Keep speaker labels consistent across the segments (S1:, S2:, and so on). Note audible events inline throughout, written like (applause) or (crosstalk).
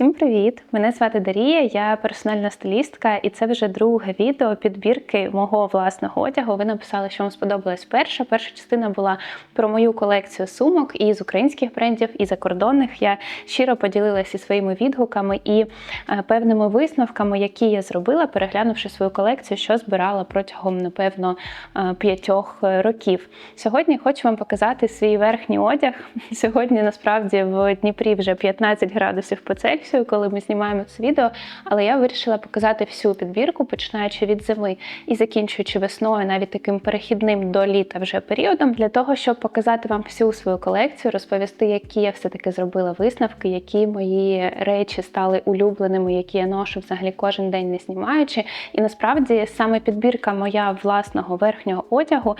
S1: Всім привіт! Мене звати Дарія, я персональна стилістка, і це вже друге відео підбірки мого власного одягу. Ви написали, що вам сподобалась перша. Перша частина була про мою колекцію сумок і з українських брендів, і закордонних. Я щиро поділилася своїми відгуками і е, певними висновками, які я зробила, переглянувши свою колекцію, що збирала протягом, напевно, е, п'ятьох років. Сьогодні хочу вам показати свій верхній одяг. (laughs) Сьогодні насправді в Дніпрі вже 15 градусів по Цельсію, коли ми знімаємо це відео. Але я вирішила показати всю підбірку, починаючи від зими і закінчуючи весною, навіть таким перехідним до літа вже періодом, для того, щоб показати вам всю свою колекцію, розповісти, які я все-таки зробила висновки, які мої речі стали улюбленими, які я ношу взагалі кожен день не знімаючи. І насправді саме підбірка моя власного верхнього одягу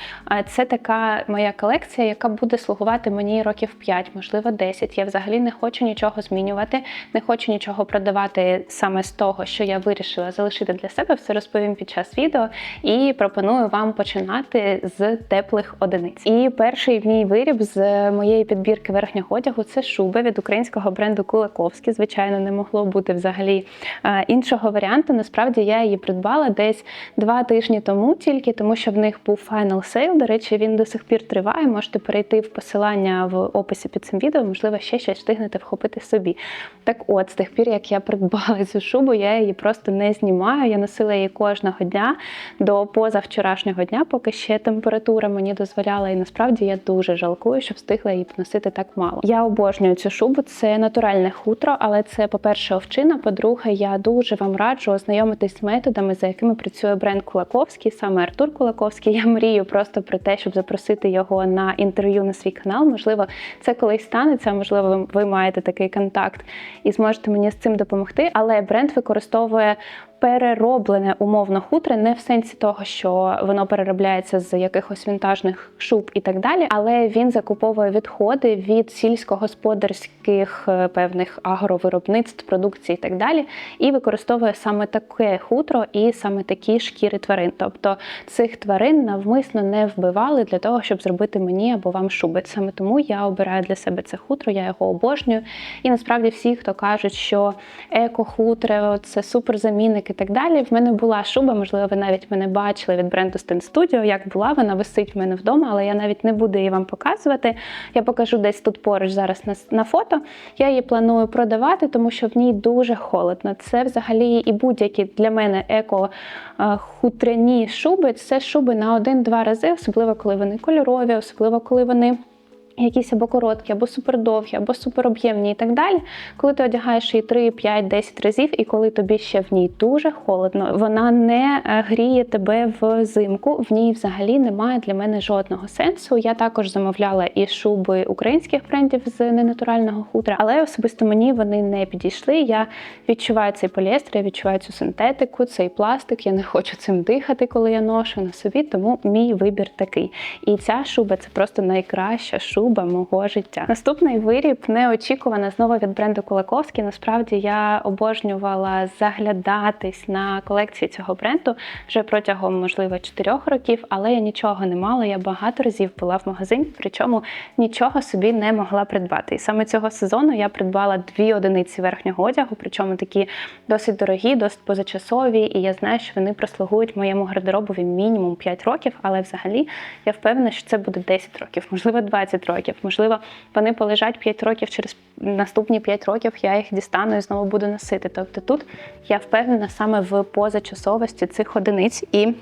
S1: це така моя колекція, яка буде слугувати мені років 5, можливо, 10. Я взагалі не хочу нічого змінювати, не хочу нічого продавати саме з того, що я вирішила залишити для себе. Все розповім під час відео і пропоную вам починати з теплих одиниць. І перший мій виріб з моєї підбірки верхнього одягу це шуба від українського бренду Кулаковський. Звичайно, не могло бути взагалі е, іншого варіанту. Насправді я її придбала десь два тижні тому, тільки тому, що в них був Final Sale. До речі, він до сих пір триває. Можете перейти в посилання в описі під цим відео, можливо, ще щось встигнете вхопити собі. Так от, з тих пір, як я придбала (laughs) цю шубу, я її просто не знімаю. Я носила її кожного дня до позавчорашнього дня, поки ще температура мені дозволяла. І насправді я дуже жалкую, що встигла її носити так мало. Я обожнюю цю шубу, це натуральне хутро, але це, по-перше, овчина. По-друге, я дуже вам раджу ознайомитись з методами, за якими працює бренд Кулаковський, саме Артур Кулаковський. Я мрію просто про те, щоб запросити його на інтерв'ю на свій канал. Можливо, це колись станеться, можливо, ви маєте такий контакт і зможете мені з цим допомогти. Але бренд використовує перероблене умовно хутре, не в сенсі того, що воно переробляється з якихось вінтажних шуб і так далі, але він закуповує відходи від сільськогосподарських е, певних агровиробництв, продукції і так далі, і використовує саме таке хутро і саме такі шкіри тварин. Тобто цих тварин навмисно не вбивали для того, щоб зробити мені або вам шуби. Саме тому я обираю для себе це хутро, я його обожнюю. І насправді всі, хто кажуть, що еко-хутре це суперзамінник і так далі. В мене була шуба, можливо, ви навіть мене бачили від бренду Stin Studio, як була, вона висить в мене вдома, але я навіть не буду її вам показувати. Я покажу десь тут поруч зараз на, на фото. Я її планую продавати, тому що в ній дуже холодно. Це взагалі і будь-які для мене еко-хутряні шуби. Це шуби на один-два рази, особливо коли вони кольорові, особливо коли вони якісь або короткі, або супердовгі, або супероб'ємні і так далі. Коли ти одягаєш її 3, 5, 10 разів, і коли тобі ще в ній дуже холодно, вона не е, гріє тебе взимку. В ній взагалі немає для мене жодного сенсу. Я також замовляла і шуби українських брендів з ненатурального хутра, але особисто мені вони не підійшли. Я відчуваю цей поліестер, я відчуваю цю синтетику, цей пластик. Я не хочу цим дихати, коли я ношу на собі, тому мій вибір такий. І ця шуба це просто найкраща шуба шуба мого життя. Наступний виріб неочікувано знову від бренду Кулаковський. Насправді я обожнювала заглядатись на колекції цього бренду вже протягом, можливо, 4 років, але я нічого не мала. Я багато разів була в магазині, причому нічого собі не могла придбати. І саме цього сезону я придбала дві одиниці верхнього одягу, причому такі досить дорогі, досить позачасові. І я знаю, що вони прослугують моєму гардеробові мінімум 5 років, але взагалі я впевнена, що це буде 10 років, можливо, 20 років років. Можливо, вони полежать 5 років, через наступні 5 років я їх дістану і знову буду носити. Тобто тут я впевнена саме в позачасовості цих одиниць і.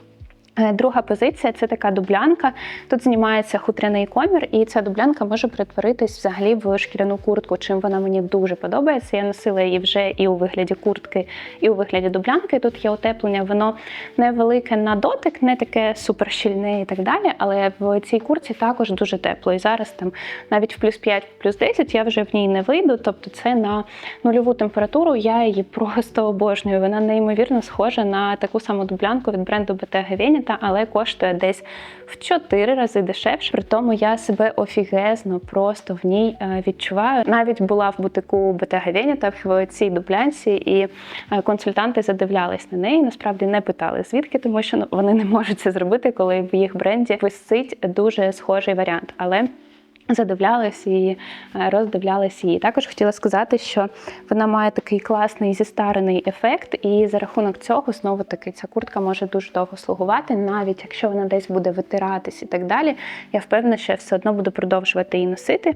S1: Е, друга позиція це така дублянка. Тут знімається хутряний комір, і ця дублянка може перетворитись взагалі в шкіряну куртку, чим вона мені дуже подобається. Я носила її вже і у вигляді куртки, і у вигляді дублянки. Тут є утеплення, воно невелике на дотик, не таке суперщільне і так далі. Але в цій куртці також дуже тепло. І зараз там навіть в плюс 5, плюс 10 я вже в ній не вийду. Тобто це на нульову температуру. Я її (laughs) просто обожнюю. Вона неймовірно схожа на таку саму дублянку від бренду BT Gavenia але коштує десь в 4 рази дешевше. При тому я себе офігезно просто в ній е, відчуваю. Навіть була в бутику БТГ Венета в цій дублянці, і е, консультанти задивлялись на неї. Насправді не питали звідки, тому що ну, вони не можуть це зробити, коли в їх бренді висить дуже схожий варіант. Але Задивлялись і е, роздивлялись її. Також хотіла сказати, що вона має такий класний зістарений ефект, і за рахунок цього знову таки ця куртка може дуже довго слугувати, навіть якщо вона десь буде витиратись і так далі. Я впевнена, що я все одно буду продовжувати її носити.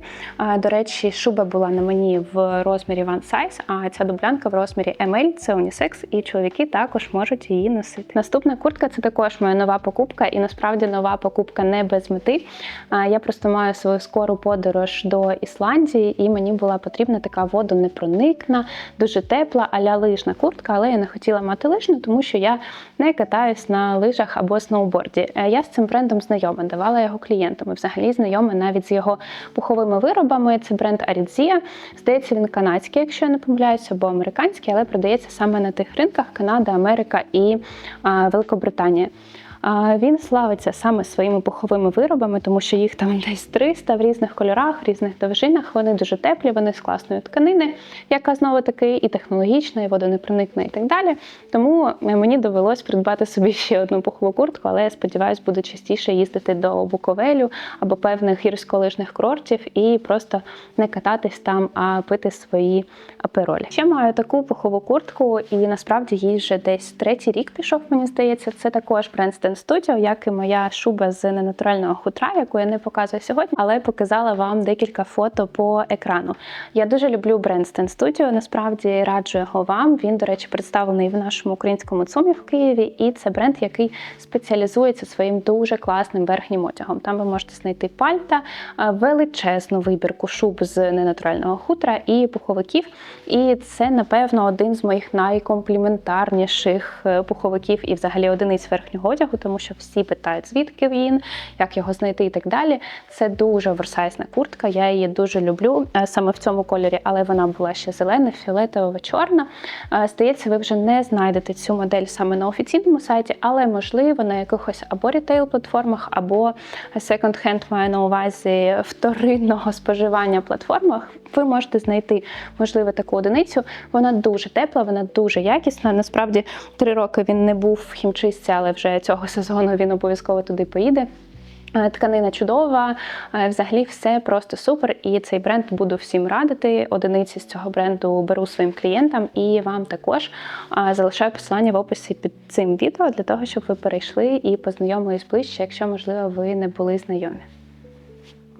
S1: До речі, шуба була на мені в розмірі One Size, а ця дублянка в розмірі ML, це унісекс, і чоловіки також можуть її носити. Наступна куртка це також моя нова покупка, і насправді нова покупка не без мети. Я просто маю свою скору подорож до Ісландії, і мені була потрібна така водонепроникна, дуже тепла, аля лижна куртка, але я не хотіла мати лижну, тому що я не катаюсь на лижах або сноуборді. Е, Я з цим брендом знайома, давала його клієнтам. І взагалі знайома навіть з його пуховими виробами. Це бренд Aritzia. Здається, він канадський, якщо я не помиляюся, або американський, але продається саме на тих ринках Канада, Америка і Великобританія. Він славиться саме своїми пуховими виробами, тому що їх там десь 300 в різних кольорах, різних довжинах. Вони дуже теплі, вони з класної тканини, яка знову таки і технологічна, і водонепроникна, і так далі. Тому мені довелось придбати собі ще одну пухову куртку, але я сподіваюся, буду частіше їздити до Буковелю або певних гірськолижних курортів і просто не кататись там, а пити свої аперолі. Ще маю таку пухову куртку, і насправді їй вже десь третій рік пішов, мені здається. Це також бренд Stan Studio, як і моя шуба з ненатурального хутра, яку я не показую сьогодні, але показала вам декілька фото по екрану. Я дуже люблю бренд Stan Studio, Насправді раджу його вам. Він, до речі, представлений в нашому українському ЦУМі в Києві, і це бренд, який спеціалізується своїм дуже класним верхнім одягом. Там ви можете знайти пальта, величезну вибірку шуб з ненатурального хутра і пуховиків. І це, напевно, один з моїх найкомпліментарніших е, пуховиків і взагалі одиниць верхнього одягу, тому що всі питають, звідки він, як його знайти і так далі. Це дуже оверсайзна куртка, я її дуже люблю е, саме в цьому кольорі, але вона була ще зелена, фіолетова, чорна. Е, Здається, ви вже не знайдете цю модель саме на офіційному сайті, але можливо на якихось або рітейл-платформах, або секонд-хенд маю на увазі вторинного споживання платформах. Ви можете знайти можливо таку одиницю. Вона дуже тепла, вона дуже якісна. Насправді три роки він не був в хімчистці, але вже цього сезону він обов'язково туди поїде. Е, Тканина чудова, е, взагалі все просто супер. І цей бренд буду всім радити. Одиниці з цього бренду беру своїм клієнтам і вам також залишаю посилання в описі під цим відео для того, щоб ви перейшли і познайомились ближче, якщо можливо ви не були знайомі.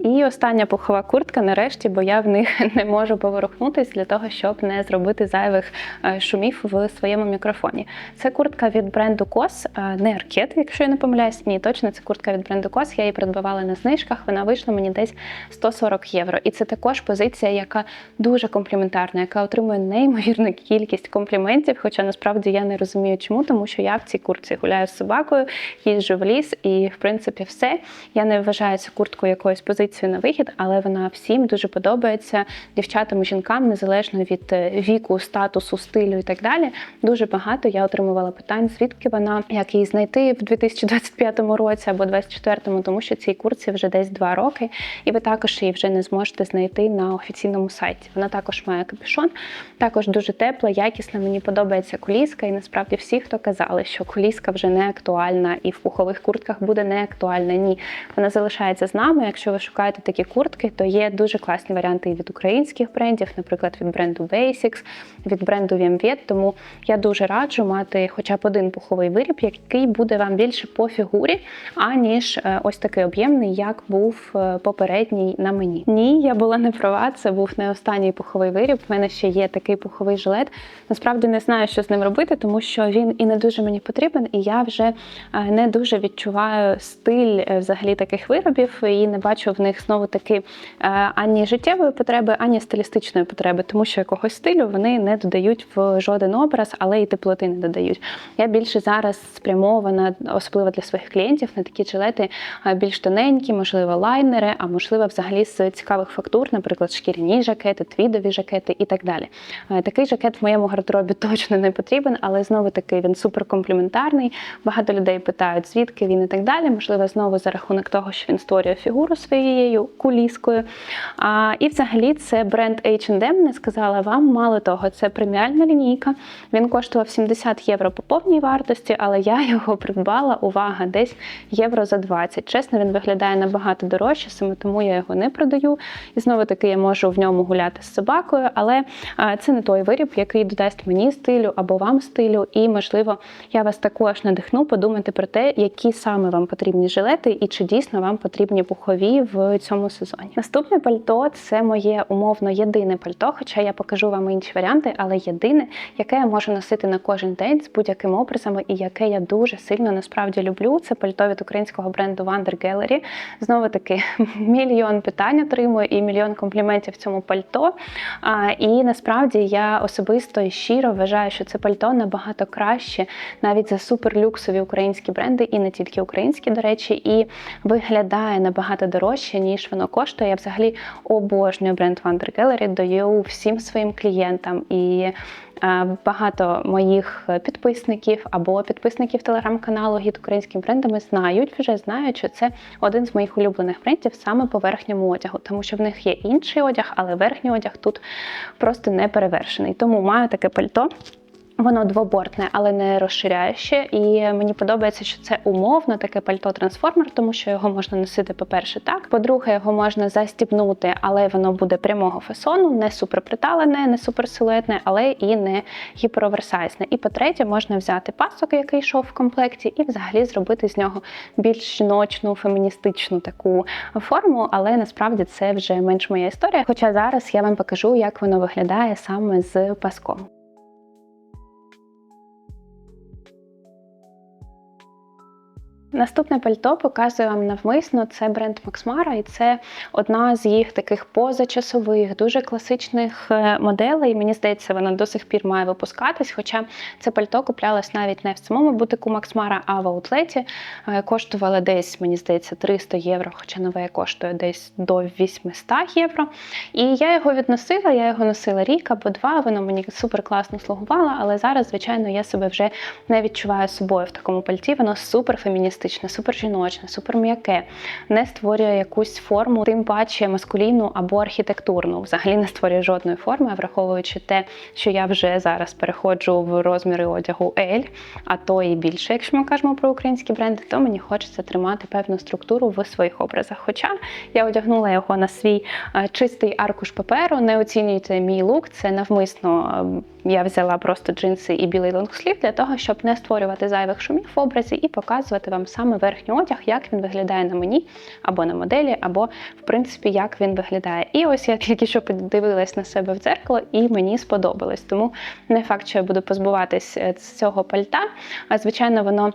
S1: І остання пухова куртка нарешті, бо я в них (laughs) не можу поворухнутись для того, щоб не зробити зайвих е, шумів в своєму мікрофоні. Це куртка від бренду COS, е, не аркет, якщо я не помиляюсь. Ні, точно це куртка від бренду COS. Я її придбавала на знижках. Вона вийшла мені десь 140 євро. І це також позиція, яка дуже компліментарна, яка отримує неймовірну кількість компліментів. Хоча насправді я не розумію, чому, тому що я в цій куртці гуляю з собакою, їжджу в ліс, і в принципі все. Я не вважаю цю куртку якоюсь позицією на вихід, але вона всім дуже подобається дівчатам і жінкам, незалежно від е, віку, статусу, стилю і так далі. Дуже багато я отримувала питань, звідки вона, як її знайти в 2025 році або 2024, тому що цій куртці вже десь два роки, і ви також її вже не зможете знайти на офіційному сайті. Вона також має капюшон, також дуже тепла, якісна. Мені подобається коліска, і насправді всі, хто казали, що коліска вже не актуальна і в пухових куртках буде не актуальна. Ні, вона залишається з нами. Якщо ви шукаєте такі куртки, то є дуже класні варіанти і від українських брендів, наприклад, від бренду Basics, від бренду VMVet. Тому я дуже раджу мати хоча б один пуховий виріб, який буде вам більше по фігурі, аніж е, ось такий об'ємний, як був е, попередній на мені. Ні, я була не права. Це був не останній пуховий виріб. У мене ще є такий пуховий жилет. Насправді не знаю, що з ним робити, тому що він і не дуже мені потрібен, і я вже е, не дуже відчуваю стиль взагалі таких виробів і не бачу в них знову таки е, ані життєвої потреби, ані стилістичної потреби, тому що якогось стилю вони не додають в жоден образ, але і теплоти не додають. Я більше зараз спрямована, особливо для своїх клієнтів, на такі жилети е, більш тоненькі, можливо, лайнери, а можливо, взагалі з цікавих фактур, наприклад, шкіряні жакети, твідові жакети і так далі. Е, Такий жакет в моєму гардеробі (laughs) точно не потрібен, але знову таки він суперкомпліментарний. Багато людей питають, звідки він і так далі. Можливо, знову за рахунок того, що він створює фігуру своєї цією куліскою. А, І взагалі це бренд H&M, не сказала вам. Мало того, це преміальна лінійка. Він коштував 70 євро по повній вартості, але я (laughs) його придбала, увага, десь євро за 20. Чесно, він виглядає набагато дорожче, саме тому я його не продаю. І знову таки я можу в ньому гуляти з собакою, але це не той виріб, який додасть мені стилю або вам стилю. І, можливо, я вас також надихну подумати про те, які саме вам потрібні жилети і чи дійсно вам потрібні пухові в цьому сезоні. Наступне пальто це моє умовно єдине пальто, хоча я покажу вам інші варіанти, але єдине, яке я можу носити на кожен день з будь-яким образом, і яке я дуже сильно насправді люблю. Це пальто від українського бренду Wander Gallery. Знову таки (laughs) мільйон питань отримую і мільйон компліментів цьому пальто. А, І насправді я особисто і щиро вважаю, що це пальто набагато краще, навіть за суперлюксові українські бренди, і не тільки українські, до речі, і виглядає набагато дорожче, ніж воно коштує. Я взагалі обожнюю бренд Wander Gallery, даю всім своїм клієнтам. І Багато моїх підписників або підписників телеграм-каналу Гід українським брендами знають, вже знають, що це один з моїх улюблених брендів саме по верхньому одягу, тому що в них є інший одяг, але верхній одяг тут просто не перевершений. Тому маю таке пальто. Воно двобортне, але не розширяюще. І мені подобається, що це умовно таке пальто-трансформер, тому що його можна носити, по-перше, так. По-друге, його можна застібнути, але воно буде прямого фасону, не суперприталене, не суперсилуетне, але і не гіпероверсайзне. І по-третє, можна взяти пасок, який йшов в комплекті, і взагалі зробити з нього більш жіночну, феміністичну таку форму. Але насправді це вже менш моя історія. Хоча зараз я вам покажу, як воно виглядає саме з паском. Наступне пальто показую вам навмисно. Це бренд Максмара, і це одна з їх таких позачасових, дуже класичних е, моделей. Мені здається, вона до сих пір має випускатись. Хоча це пальто куплялось навіть не в самому бутику Максмара, а в аутлеті. Е, коштувало десь, мені здається, 300 євро, хоча нове коштує десь до 800 євро. І я його відносила, я його носила рік або два. Воно мені супер класно слугувало, але зараз, звичайно, я себе вже не відчуваю собою в такому пальті. Воно супер феміністичне супер жіночне, супер м'яке, не створює якусь форму, тим паче маскулінну або архітектурну. Взагалі не створює жодної форми, враховуючи те, що я вже зараз переходжу в розміри одягу L, а то і більше, якщо ми кажемо про українські бренди, то мені хочеться тримати певну структуру в своїх образах. Хоча я одягнула його на свій чистий аркуш паперу, не оцінюйте мій лук, це навмисно я взяла просто джинси і білий лонгслів для того, щоб не створювати зайвих шумів в образі і показувати вам саме верхній одяг, як він виглядає на мені, або на моделі, або в принципі як він виглядає. І ось я тільки що подивилась на себе в дзеркало, і мені сподобалось. Тому не факт, що я буду позбуватись е, з цього пальта, а звичайно, воно.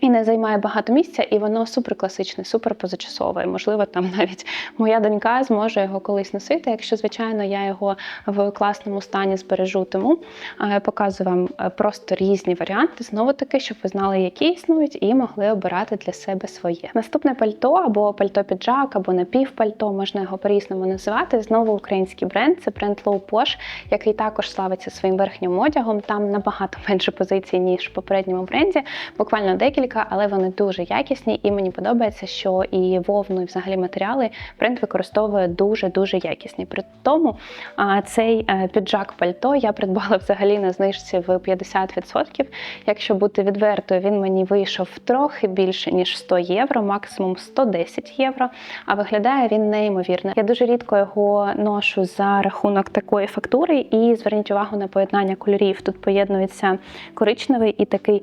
S1: І не займає багато місця, і воно супер класичне, супер позачасове. Можливо, там (laughs) навіть моя донька зможе його колись носити, якщо, звичайно, я його в класному стані збережу. Тому е, показую вам е, просто різні варіанти, знову таки, щоб ви знали, які існують, і могли обирати для себе своє. Наступне пальто або пальто-піджак, або напівпальто, можна його по-різному називати. Знову український бренд, це бренд Low Posh, який також славиться своїм верхнім одягом. Там набагато (laughs) менше позицій, ніж в попередньому бренді. Буквально декілька декілька, але вони дуже якісні, і мені подобається, що і вовну, і взагалі матеріали бренд використовує дуже-дуже якісні. При тому цей е, піджак пальто я придбала взагалі на знижці в 50%. Якщо бути відвертою, він мені вийшов трохи більше, ніж 100 євро, максимум 110 євро. А виглядає він неймовірно. Я дуже рідко його ношу за рахунок такої фактури, і зверніть увагу на поєднання кольорів. Тут поєднується коричневий і такий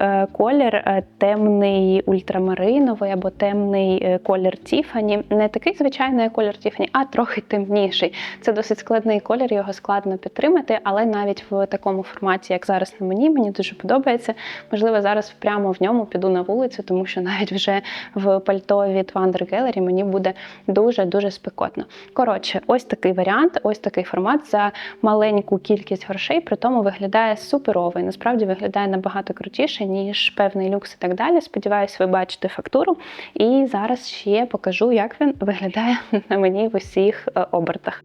S1: е, колір, е, темний ультрамариновий або темний е, колір Тіфані. Не такий звичайний колір Тіфані, а трохи темніший. Це досить складний колір, його складно підтримати, але навіть в такому форматі, як зараз на мені, мені дуже подобається. Можливо, зараз прямо в ньому піду на вулицю, тому що навіть вже в пальто від Wander Gallery мені буде дуже-дуже спекотно. Коротше, ось такий варіант, ось такий формат за маленьку кількість грошей, при тому виглядає суперовий. Насправді виглядає набагато крутіше, ніж певний люкс і так далі. Сподіваюсь, ви бачите фактуру. І зараз ще покажу, як він виглядає (laughs) на мені в усіх е, обертах.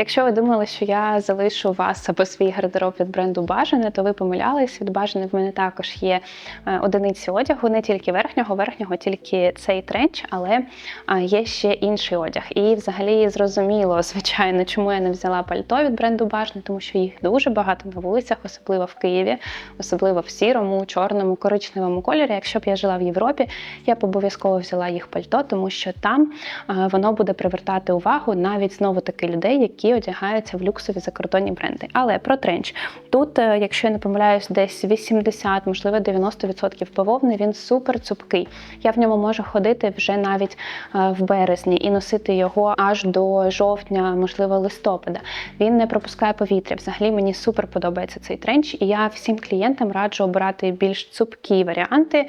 S1: Якщо ви думали, що я залишу вас або свій гардероб від бренду Бажане, то ви помилялись. Від Бажане в мене також є е, одиниці одягу, не тільки верхнього, верхнього тільки цей тренч, але е, є ще інший одяг. І взагалі зрозуміло, звичайно, чому я не взяла пальто від бренду Бажане, тому що їх дуже багато на вулицях, особливо в Києві, особливо в сірому, чорному, коричневому кольорі. Якщо б я жила в Європі, я б обов'язково взяла їх пальто, тому що там е, воно буде привертати увагу навіть знову таки людей, які одягаються в люксові закордонні бренди. Але про тренч тут, е, якщо я не помиляюсь, десь 80, можливо 90% бавовни, він супер цупкий. Я в ньому можу ходити вже навіть е, в березні і носити його аж до жовтня, можливо, листопада. Він не пропускає повітря. Взагалі мені супер подобається цей тренч, і я всім клієнтам раджу обирати більш цупкі варіанти, е,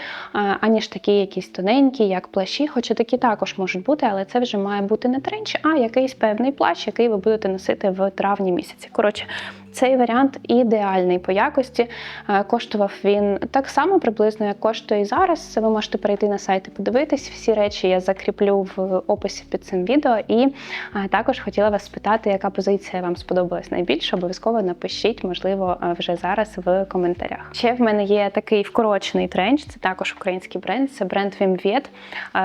S1: аніж такі якісь тоненькі, як плащі. Хоча такі також можуть бути, але це вже має бути не тренч, а якийсь певний плащ, який ви будете носити в травні місяці. Коротше, цей варіант ідеальний по якості. Е, Коштував він так само приблизно, як коштує і зараз. Ви можете перейти на сайт і подивитись. Всі речі я закріплю в описі під цим відео. І е, також хотіла вас спитати, яка позиція вам сподобалась найбільше. Обов'язково напишіть, можливо, е, вже зараз в коментарях. Ще в мене є такий вкорочений тренч, це також український бренд, це бренд Вімвєт.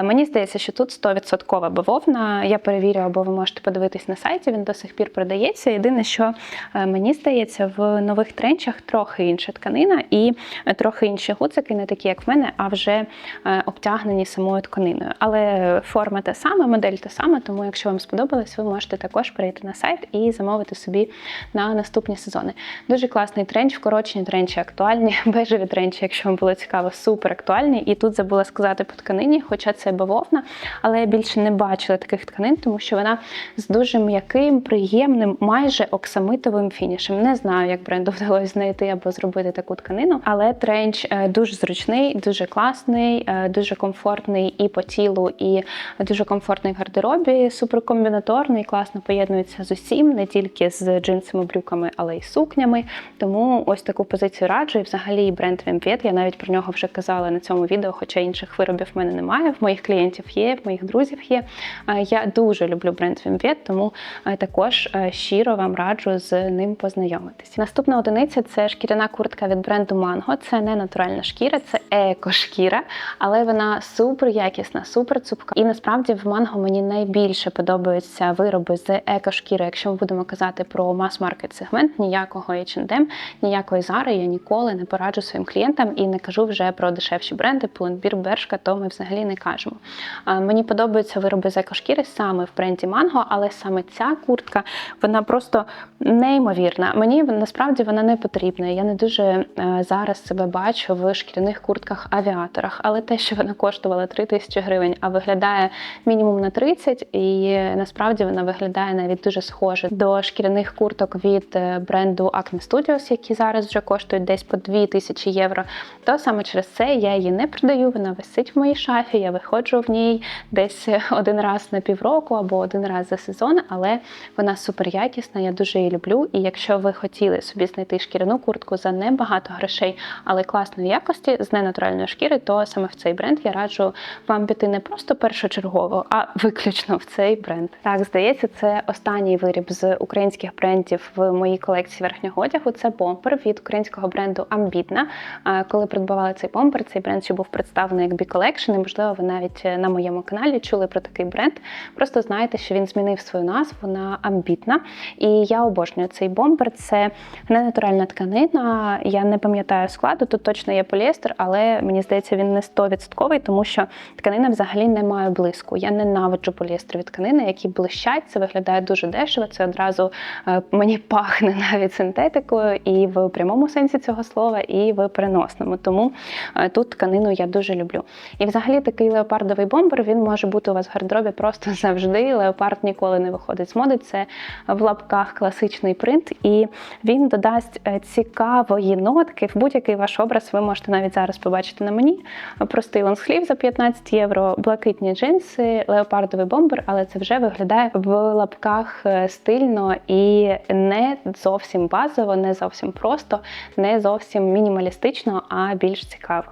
S1: Мені здається, що тут 100% бавовна. Я перевірю, або ви можете подивитись на сайті. Він до сих пір продається. Єдине, що мені здається, в нових тренчах трохи інша тканина і трохи інші гуцики, не такі, як в мене, а вже е, обтягнені самою тканиною. Але форма та сама, модель та сама, тому якщо вам сподобалось, ви можете також перейти на сайт і замовити собі на наступні сезони. Дуже класний тренч, вкорочені тренчі актуальні, (laughs) бежеві тренчі, якщо вам було цікаво, супер актуальні. І тут забула сказати по тканині, хоча це бавовна, але я більше не бачила таких тканин, тому що вона з дуже м'яким, приємним, майже оксамитовим фінішем. Не знаю, як бренду (laughs) вдалося знайти або зробити таку тканину, але тренч е, дуже зручний, дуже класний, е, дуже комфортний і по тілу, і дуже комфортний в гардеробі. Суперкомбінаторний, класно поєднується з усім, не тільки з джинсами, брюками, але й сукнями. Тому ось таку позицію раджу. І взагалі бренд Вімпет, я навіть про нього вже казала на цьому відео, хоча інших виробів в мене немає. В моїх клієнтів є, в моїх друзів є. Е, Я дуже люблю бренд Вімпет, тому також щиро вам раджу з ним познайомитись. Наступна одиниця це шкіряна куртка від бренду Mango. Це не натуральна шкіра, це еко-шкіра, але вона супер якісна, супер цупка. І насправді в Mango мені найбільше подобаються вироби з еко-шкіри. Якщо ми будемо казати про мас-маркет сегмент, ніякого H&M, ніякої Zara я ніколи не пораджу своїм клієнтам і не кажу вже про дешевші бренди, Pull&Bear, Бершка, то ми взагалі не кажемо. Мені подобаються вироби з еко-шкіри саме в бренді Mango, але саме ця куртка вона просто неймовірна. Мені насправді вона не потрібна. Я не дуже е, зараз себе бачу в шкіряних куртках-авіаторах, але те, що вона коштувала 3 тисячі гривень, а виглядає мінімум на 30, і насправді вона виглядає навіть дуже схоже до шкіряних курток від е, бренду Acne Studios, які зараз вже коштують десь по 2 тисячі євро. То саме через це я її не продаю. Вона висить в моїй шафі. Я виходжу в ній десь один раз на півроку або один раз за сезон, але вона супер якісна. Я дуже її люблю. І якщо ви хотіли собі знайти шкіряну куртку за небагато грошей, але класної якості з ненатуральної шкіри, то саме в цей бренд я раджу вам піти не просто першочергово, а виключно в цей бренд. Так, здається, це останній виріб з українських брендів в моїй колекції верхнього одягу. Це бомпер від українського бренду Амбітна. Коли придбавали цей бомпер, цей бренд ще був представлений як B-Collection, і можливо, ви навіть на моєму каналі чули про такий бренд. Просто знаєте, що він змінив свою назву на Амбітна. І я обожнюю цей бомбер. Це не натуральна тканина. Я не пам'ятаю складу. Тут точно є поліестер, але мені здається, він не 100%, тому що тканина взагалі не має блиску. Я ненавиджу поліестрові тканини, які блищать. Це виглядає дуже дешево. Це одразу е, мені пахне (laughs) навіть синтетикою, і в прямому сенсі цього слова, і в переносному. Тому е, тут тканину я дуже люблю. І взагалі такий леопардовий бомбер він може бути у вас в гардеробі просто (laughs) завжди. Леопард ніколи не виходить з моди. Це в лапках класичний принт, і він додасть е, цікавої нотки в будь-який ваш образ. Ви можете навіть зараз побачити на мені. Простий лонсхлів за 15 євро, блакитні джинси, леопардовий бомбер, але це вже виглядає в лапках е, стильно і не зовсім базово, не зовсім просто, не зовсім мінімалістично, а більш цікаво.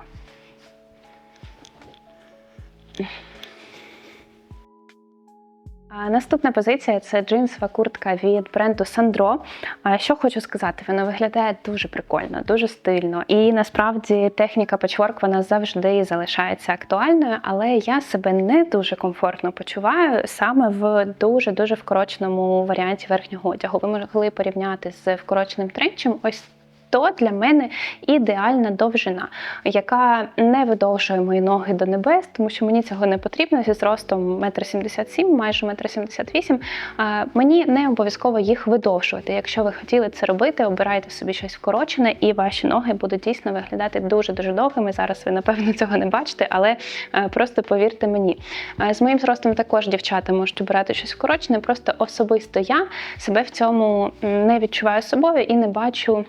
S1: Наступна позиція це джинсова куртка від бренду Sandro. Що хочу сказати, вона виглядає дуже прикольно, дуже стильно. І насправді техніка пачворк вона завжди залишається актуальною, але я себе не дуже комфортно почуваю саме в дуже дуже вкороченому варіанті верхнього одягу. Ви могли порівняти з вкороченим тренчем. Ось то для мене ідеальна довжина, яка не видовжує мої ноги до небес, тому що мені цього не потрібно зі зростом 1,77 м, майже 1,78 м. Мені не обов'язково їх видовжувати. Якщо ви хотіли це робити, обирайте собі щось вкорочене, і ваші ноги будуть дійсно виглядати дуже дуже довгими. Зараз ви напевно (laughs) цього не бачите, але е, просто повірте мені. Е, З моїм зростом також дівчата можуть обирати щось вкорочене. Просто особисто я себе в цьому не відчуваю собою і не бачу.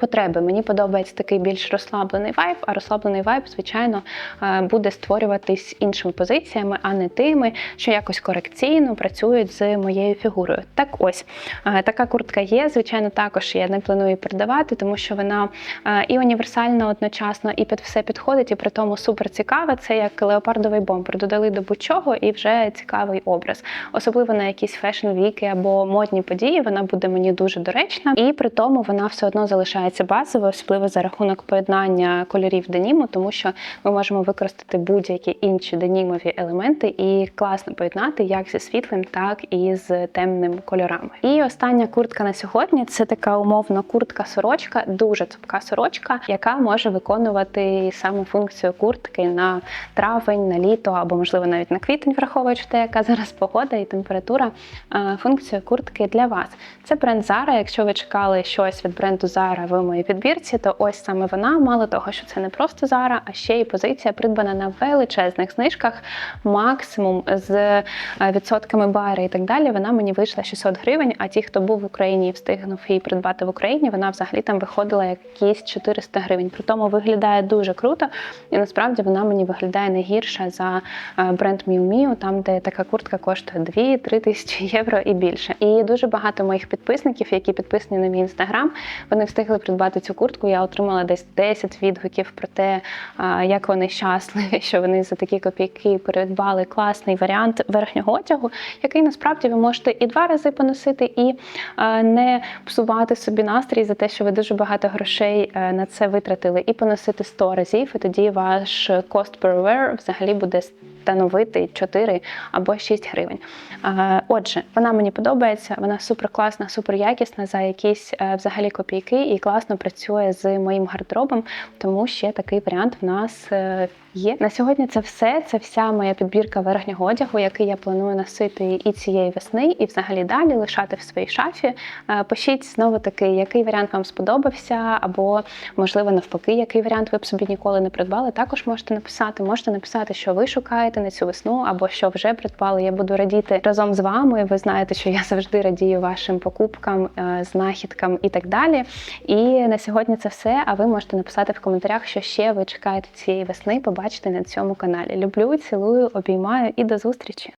S1: Потреби мені подобається такий більш розслаблений вайб, а розслаблений вайб, звичайно, е, буде створюватись іншими позиціями, а не тими, що якось корекційно працюють з моєю фігурою. Так ось е, така куртка є. Звичайно, також я не планую продавати, тому що вона е, і універсальна одночасно, і під все підходить, і при тому супер цікава. Це як леопардовий бомбер. Додали до будь-чого і вже цікавий образ. Особливо на якісь фешн-віки або модні події. Вона буде мені дуже доречна, і при тому вона все одно залишається базовою, особливо за рахунок поєднання кольорів деніму, тому що ми можемо використати будь-які інші денімові елементи і класно поєднати як зі світлим, так і з темними кольорами. І остання куртка на сьогодні це така умовно куртка-сорочка, дуже цупка сорочка, яка може виконувати саме функцію куртки на травень, на літо або, можливо, навіть на квітень, враховуючи те, яка зараз погода і температура. е, Функцію куртки для вас. Це бренд Zara. Якщо ви чекали щось від бренду Zara моїй підбірці, то ось саме вона. Мало того, що це не просто Zara, а ще й позиція придбана на величезних знижках, максимум з е, відсотками байри і так далі. Вона мені вийшла 600 гривень. А ті, хто був в Україні і встигнув її придбати в Україні, вона взагалі там виходила якісь 400 гривень. При тому виглядає дуже круто, і насправді вона мені виглядає не гірше за е, бренд Miu Miu, там де така куртка коштує 2-3 тисячі євро і більше. І дуже багато моїх підписників, які підписані на мій інстаграм, вони встигли придбати цю куртку. Я отримала десь 10 відгуків про те, як вони щасливі, що вони за такі копійки придбали класний варіант верхнього одягу, який насправді ви можете і два рази поносити, і не псувати собі настрій за те, що ви дуже багато грошей е, на це витратили, і поносити 100 разів, і тоді ваш cost per wear взагалі буде становити 4 або 6 гривень. Е, Отже, вона мені подобається, вона супер класна, супер якісна за якісь е, взагалі копійки і класно працює з моїм гардеробом, тому ще такий варіант в нас е, є. На сьогодні це все. Це вся моя підбірка верхнього одягу, який я планую носити і цієї весни, і взагалі далі лишати в своїй шафі. Пишіть знову таки, який варіант вам сподобався, або можливо навпаки, який варіант ви б собі ніколи не придбали. Також можете написати. Можете написати, що ви шукаєте на цю весну, або що вже придбали. Я буду радіти разом з вами. Ви знаєте, що я завжди радію вашим покупкам, е, знахідкам і так далі. І на сьогодні це все. А ви можете написати в коментарях, що ще ви чекаєте цієї весни. Побачите на цьому каналі. Люблю, цілую, обіймаю і до зустрічі!